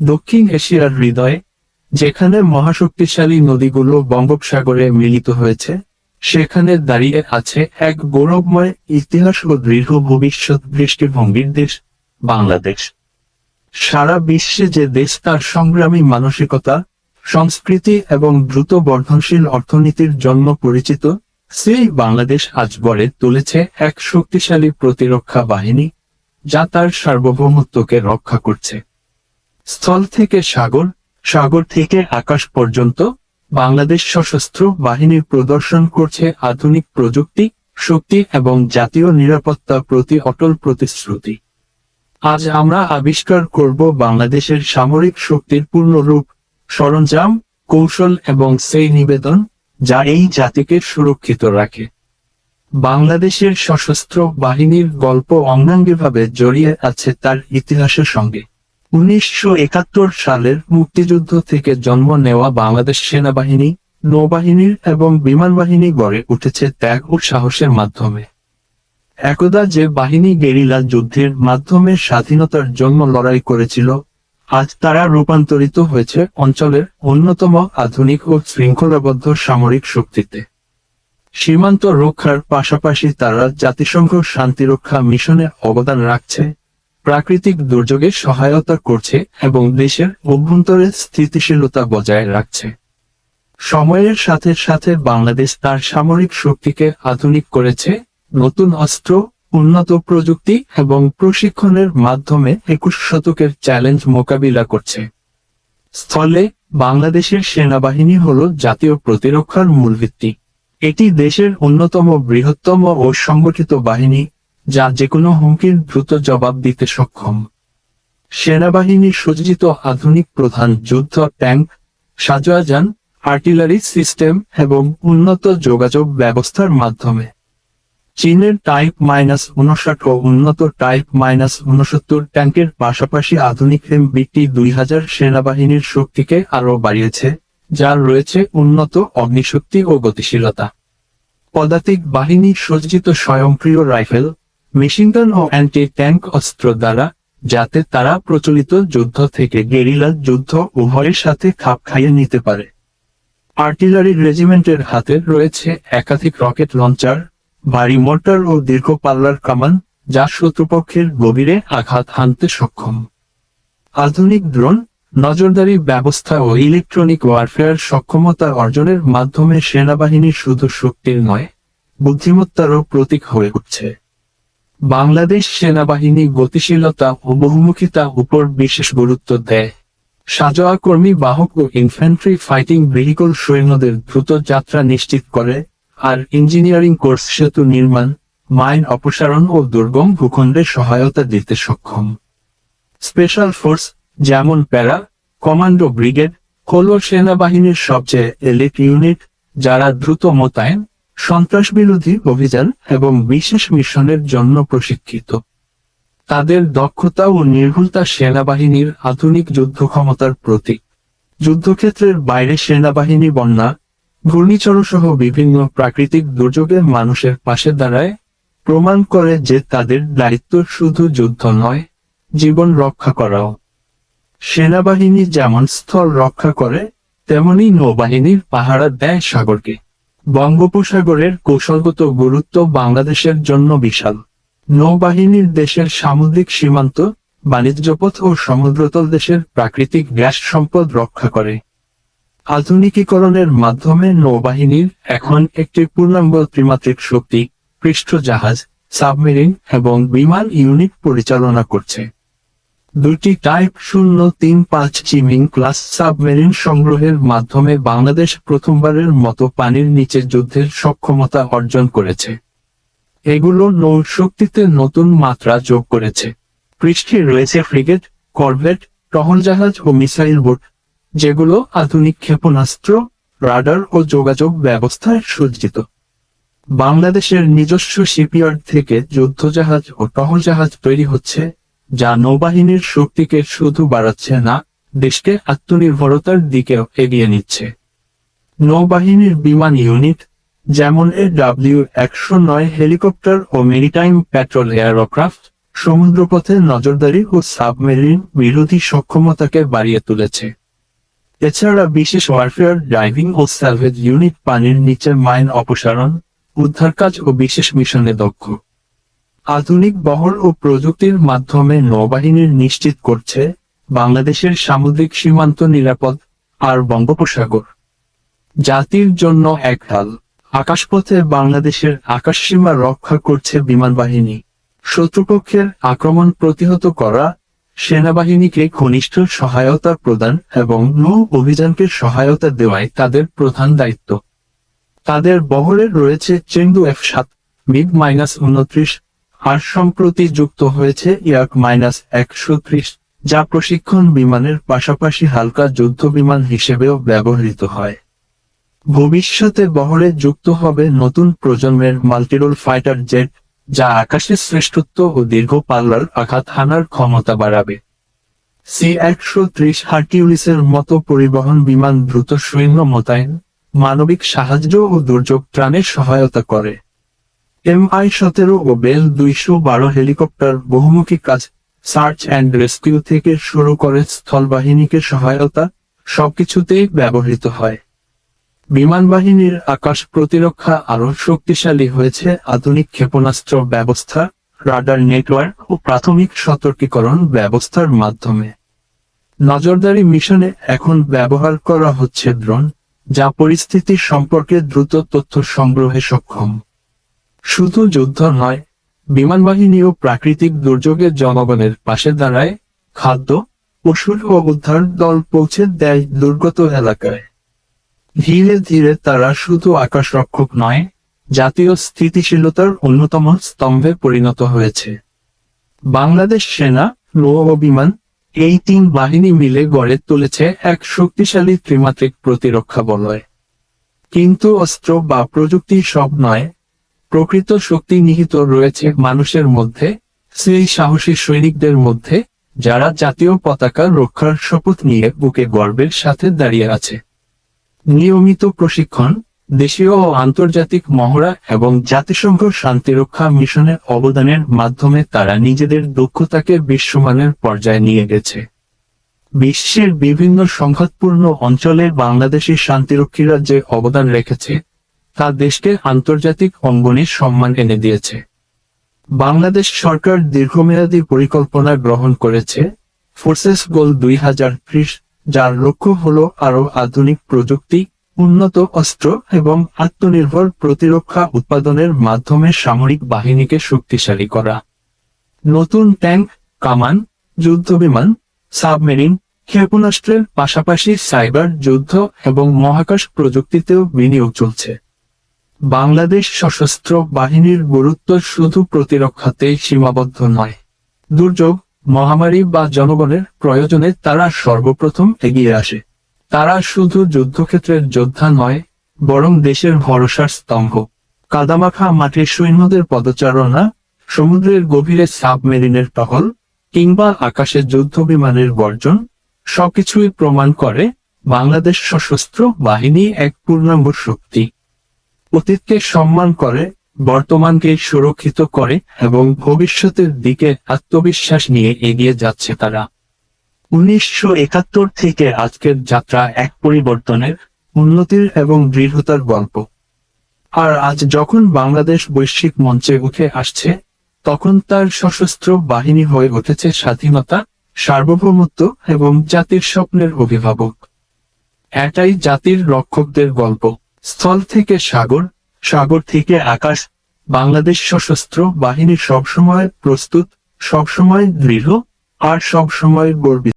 দক্ষিণ এশিয়ার হৃদয়ে, যেখানে মহাশক্তিশালী নদীগুলো বঙ্গোপসাগরে মিলিত হয়েছে, সেখানে দাঁড়িয়ে আছে এক গৌরবময় ইতিহাস ও দৃঢ় ভবিষ্যৎ দৃষ্টিভঙ্গির দেশ, বাংলাদেশ। সারা বিশ্বে যে দেশ তার সংগ্রামী মানসিকতা, সংস্কৃতি এবং দ্রুত বর্ধনশীল অর্থনীতির জন্য পরিচিত, সেই বাংলাদেশ আজ গড়ে তুলেছে এক শক্তিশালী প্রতিরক্ষা বাহিনী, যা তার সার্বভৌমত্বকে রক্ষা করছে। স্থল থেকে সাগর সাগর থেকে আকাশ পর্যন্ত বাংলাদেশ সশস্ত্র বাহিনীর প্রদর্শন করছে আধুনিক প্রযুক্তি, শক্তি এবং জাতীয় নিরাপত্তা প্রতি অটল প্রতিশ্রুতি। আজ আমরা আবিষ্কার করব বাংলাদেশের সামরিক শক্তির পূর্ণ রূপ সরঞ্জাম, কৌশল এবং সেই নিবেদন যা এই জাতিকে সুরক্ষিত রাখে। বাংলাদেশের সশস্ত্র বাহিনীর গল্প অঙ্গাঙ্গিভাবে জড়িয়ে আছে তার ইতিহাসের সঙ্গে। উনিশশো একাত্তর সালের মুক্তিযুদ্ধ থেকে জন্ম নেওয়া বাংলাদেশ সেনাবাহিনী, নৌবাহিনীর এবং বিমান বাহিনী গড়ে উঠেছে ত্যাগ ও সাহসের মাধ্যমে। একদা যে বাহিনী গেরিলা যুদ্ধের মাধ্যমে স্বাধীনতার জন্য লড়াই করেছিল, আজ তারা রূপান্তরিত হয়েছে অঞ্চলের অন্যতম আধুনিক ও শৃঙ্খলাবদ্ধ সামরিক শক্তিতে। সীমান্ত রক্ষার পাশাপাশি তারা জাতিসংঘ শান্তিরক্ষা মিশনে অবদান রাখছে। প্রাকৃতিক দুর্যোগে সহায়তা করছে এবং দেশের অভ্যন্তরে স্থিতিশীলতা বজায় রাখছে। সময়ের সাথে সাথে বাংলাদেশ তার সামরিক শক্তিকে আধুনিক করেছে, নতুন অস্ত্র, উন্নত প্রযুক্তি এবং প্রশিক্ষণের মাধ্যমে একুশ শতকের চ্যালেঞ্জ মোকাবিলা করছে। স্থলে বাংলাদেশের সেনাবাহিনী হল জাতীয় প্রতিরক্ষার মূল ভিত্তি। এটি দেশের অন্যতম বৃহত্তম ও সংগঠিত বাহিনী যা যেকোনো হুমকির দ্রুত জবাব দিতে সক্ষম। সেনাবাহিনী সজ্জিত আধুনিক প্রধান যুদ্ধ ট্যাঙ্ক সাজোয়াজান আর্টিলারি সিস্টেম এবং উন্নত যোগাযোগ ব্যবস্থার মাধ্যমে। চীনের টাইপ মাইনাস উনষাট ও উন্নত টাইপ মাইনাস উনসত্তর ট্যাঙ্কের পাশাপাশি আধুনিক এমবিটি দুই হাজার সেনাবাহিনীর শক্তিকে আরও বাড়িয়েছে, যার রয়েছে উন্নত অগ্নিশক্তি ও গতিশীলতা। পদাতিক বাহিনী সজ্জিত স্বয়ংক্রিয় রাইফেল মেশিনগান ও অ্যান্টি ট্যাঙ্ক অস্ত্র দ্বারা, যাতে তারা প্রচলিত যুদ্ধ থেকে গেরিলা যুদ্ধ উভয়ের সাথে খাপ খাইয়ে নিতে পারে। আর্টিলারি রেজিমেন্টের হাতে রয়েছে একাধিক রকেট লঞ্চার, ভারী মোটর ও দীর্ঘ পাল্লার কামান, যা শত্রুপক্ষের গভীরে আঘাত হানতে সক্ষম। আধুনিক ড্রোন, নজরদারি ব্যবস্থা ও ইলেকট্রনিক ওয়ারফেয়ার সক্ষমতা অর্জনের মাধ্যমে সেনাবাহিনী শুধু শক্তির নয়, বুদ্ধিমত্তারও প্রতীক হয়ে উঠছে। বাংলাদেশ সেনাবাহিনী গতিশীলতা ও বহুমুখিতা উপর বিশেষ গুরুত্ব দেয়। সাজোয়া কর্মী বাহক ও ইনফ্যান্ট্রি ফাইটিং ভেহিকল সৈন্যদের দ্রুত যাত্রা নিশ্চিত করে আর ইঞ্জিনিয়ারিং কোর্স সেতু নির্মাণ মাইন অপসারণ ও দুর্গম ভূখণ্ডে সহায়তা দিতে সক্ষম। স্পেশাল ফোর্স যেমন প্যারা কমান্ডো ব্রিগেড হল সেনাবাহিনীর সবচেয়ে এলিট ইউনিট যারা দ্রুত মোতায়েন সন্ত্রাস বিরোধী অভিযান এবং বিশেষ মিশনের জন্য প্রশিক্ষিত। তাদের দক্ষতা ও নির্ভুলতা সেনাবাহিনীর আধুনিক যুদ্ধ ক্ষমতার প্রতীক। যুদ্ধক্ষেত্রের বাইরে সেনাবাহিনী বন্যা ঘূর্ণিঝড় সহ বিভিন্ন প্রাকৃতিক দুর্যোগে মানুষের পাশে দাঁড়ায়, প্রমাণ করে যে তাদের দায়িত্ব শুধু যুদ্ধ নয়, জীবন রক্ষা করাও। সেনাবাহিনী যেমন স্থল রক্ষা করে, তেমনি নৌবাহিনীর পাহারা দেয় সাগরকে। বঙ্গোপসাগরের কৌশলগত গুরুত্ব বাংলাদেশের জন্য বিশাল। নৌবাহিনীর দেশের সামুদ্রিক সীমান্ত বাণিজ্যপথ ও সমুদ্রতল দেশের প্রাকৃতিক গ্যাস সম্পদ রক্ষা করে। আধুনিকীকরণের মাধ্যমে নৌবাহিনীর এখন একটি পূর্ণাঙ্গ ত্রিমাত্রিক শক্তি পৃষ্ঠ জাহাজ সাবমেরিন এবং বিমান ইউনিট পরিচালনা করছে। দুটি টাইপ শূন্য তিন পাঁচ চিমিং ক্লাস সাবমেরিন সংগ্রহের মাধ্যমে বাংলাদেশ প্রথমবারের মতো পানির নিচে যুদ্ধের সক্ষমতা অর্জন করেছে। এগুলো নৌশক্তিতে নতুন মাত্রা যোগ করেছে। পৃষ্ঠে রয়েছে ফ্রিগেট, করভেট টহল জাহাজ ও মিসাইল বোট, যেগুলো আধুনিক ক্ষেপণাস্ত্র, রাডার ও যোগাযোগ ব্যবস্থায় সজ্জিত। বাংলাদেশের নিজস্ব শিপইয়ার্ড থেকে যুদ্ধজাহাজ ও টহল জাহাজ তৈরি হচ্ছে। যা নৌবাহিনীর শক্তিকে শুধু বাড়াচ্ছে না, দেশকে আত্মনির্ভরতার দিকেও এগিয়ে নিচ্ছে। নৌবাহিনীর বিমান ইউনিট, যেমন এ ডাব্লিউ একশো নয় হেলিকপ্টার ও মেরিটাইম প্যাট্রোল এয়ারক্রাফট, সমুদ্রপথে নজরদারি ও সাবমেরিন বিরোধী সক্ষমতাকে বাড়িয়ে তুলেছে। এছাড়া বিশেষ ওয়ারফেয়ার ড্রাইভিং ও স্যালভেজ ইউনিট পানির নিচে মাইন অপসারণ উদ্ধার কাজ ও বিশেষ মিশনে দক্ষ। আধুনিক বহর ও প্রযুক্তির মাধ্যমে নৌবাহিনীর নিশ্চিত করছে বাংলাদেশের সামুদ্রিক সীমান্ত নিরাপদ আর বঙ্গোপসাগর। জাতির জন্য এক ঢাল। আকাশপথে বাংলাদেশের আকাশসীমা রক্ষা করছে বিমান বাহিনী। শত্রুপক্ষের আক্রমণ প্রতিহত করা, সেনাবাহিনীকে ঘনিষ্ঠ সহায়তা প্রদান এবং নৌ অভিযানকে সহায়তা দেওয়াই তাদের প্রধান দায়িত্ব। তাদের বহরে রয়েছে চেঙ্গু এফ সাত, মিগ মাইনাস উনত্রিশ আর সম্প্রতি যুক্ত হয়েছে ইয়াক মাইনাস একশো ত্রিশ, যা প্রশিক্ষণ বিমানের পাশাপাশি হালকা যুদ্ধ বিমান হিসেবেও ব্যবহৃত হয়। ভবিষ্যতে বহরে যুক্ত হবে নতুন প্রজন্মের মাল্টিরোল ফাইটার জেট, যা আকাশের শ্রেষ্ঠত্ব ও দীর্ঘ পাল্লার আঘাত হানার ক্ষমতা বাড়াবে। সি একশো ত্রিশ হার্কিউলিসের মতো পরিবহন বিমান দ্রুত সৈন্য মোতায়েন, মানবিক সাহায্য ও দুর্যোগ ত্রাণে সহায়তা করে। এমআই সতেরো ও বেল দুইশো বারো হেলিকপ্টার বহুমুখী কাজ, সার্চ অ্যান্ড রেস্কিউ থেকে শুরু করে স্থলবাহিনীকে সহায়তা, সবকিছুতেই ব্যবহৃত হয়। বিমান বাহিনীর আকাশ প্রতিরক্ষা আরও শক্তিশালী হয়েছে। আধুনিক ক্ষেপণাস্ত্র ব্যবস্থা, রাডার নেটওয়ার্ক ও প্রাথমিক সতর্কীকরণ ব্যবস্থার মাধ্যমে। নজরদারি মিশনে এখন ব্যবহার করা হচ্ছে ড্রোন, যা পরিস্থিতি সম্পর্কে দ্রুত তথ্য সংগ্রহে সক্ষম। শুধু যুদ্ধ নয় বিমান বাহিনী ও প্রাকৃতিক দুর্যোগে জনগণের পাশে দাঁড়ায়, খাদ্য ওষুধ ও উদ্ধার দল পৌঁছে দেয় দুর্গত এলাকায়। ধীরে ধীরে তারা শুধু আকাশ রক্ষক নয়, জাতীয় স্থিতিশীলতার অন্যতম স্তম্ভে পরিণত হয়েছে। বাংলাদেশ সেনা, নৌ ও বিমান এই তিন বাহিনী মিলে গড়ে তুলেছে এক শক্তিশালী ত্রিমাত্রিক প্রতিরক্ষা বলয়। কিন্তু অস্ত্র বা প্রযুক্তি সব নয় প্রকৃত শক্তি নিহিত রয়েছে মানুষের মধ্যে, সেই সাহসী সৈনিকদের মধ্যে, যারা জাতীয় পতাকা রক্ষার শপথ নিয়ে বুকে গর্বের সাথে দাঁড়িয়ে আছে। নিয়মিত প্রশিক্ষণ, দেশীয় ও আন্তর্জাতিক মহড়া এবং জাতিসংঘ শান্তিরক্ষা মিশনের অবদানের মাধ্যমে তারা নিজেদের দক্ষতাকে বিশ্বমানের পর্যায়ে নিয়ে গেছে। বিশ্বের বিভিন্ন সংঘাতপূর্ণ অঞ্চলে বাংলাদেশি শান্তিরক্ষীরা যে অবদান রেখেছে তা দেশকে আন্তর্জাতিক অঙ্গনে সম্মান এনে দিয়েছে। বাংলাদেশ সরকার দীর্ঘমেয়াদী পরিকল্পনা গ্রহণ করেছে। ফোর্সেস গোল দুই হাজার ত্রিশ, যার লক্ষ্য হল আরও আধুনিক প্রযুক্তি, উন্নত অস্ত্র এবং আত্মনির্ভর প্রতিরক্ষা উৎপাদনের মাধ্যমে সামরিক বাহিনীকে শক্তিশালী করা। নতুন ট্যাঙ্ক, কামান, যুদ্ধবিমান, সাবমেরিন, ক্ষেপণাস্ত্রের পাশাপাশি সাইবার যুদ্ধ এবং মহাকাশ প্রযুক্তিতেও বিনিয়োগ চলছে। বাংলাদেশ সশস্ত্র বাহিনীর গুরুত্ব শুধু প্রতিরক্ষাতেই সীমাবদ্ধ নয়। দুর্যোগ, মহামারী বা জনগণের প্রয়োজনে তারা সর্বপ্রথম এগিয়ে আসে। তারা শুধু যুদ্ধক্ষেত্রের যোদ্ধা নয়, বরং দেশের ভরসার স্তম্ভ। কাদামাখা মাটির সৈন্যদের পদচারণা, সমুদ্রের গভীরে সাবমেরিনের টহল, কিংবা আকাশে যুদ্ধ বিমানের বর্জন সবকিছুই প্রমাণ করে বাংলাদেশ সশস্ত্র বাহিনী এক পূর্ণাঙ্গ শক্তি। অতীতকে সম্মান করে, বর্তমানকে সুরক্ষিত করে এবং ভবিষ্যতের দিকে আত্মবিশ্বাস নিয়ে এগিয়ে যাচ্ছে তারা। উনিশশো একাত্তর থেকে আজকের যাত্রা এক পরিবর্তনের, উন্নতির এবং দৃঢ়তার গল্প। আর আজ যখন বাংলাদেশ বৈশ্বিক মঞ্চে উঠে আসছে, তখন তার সশস্ত্র বাহিনী হয়ে উঠেছে স্বাধীনতা, সার্বভৌমত্ব এবং জাতির স্বপ্নের অভিভাবক। এটাই জাতির রক্ষকদের গল্প। স্থল থেকে সাগর সাগর থেকে আকাশ, বাংলাদেশ সশস্ত্র বাহিনী সবসময় প্রস্তুত, সবসময় দৃঢ়, আর সবসময় গর্বিত।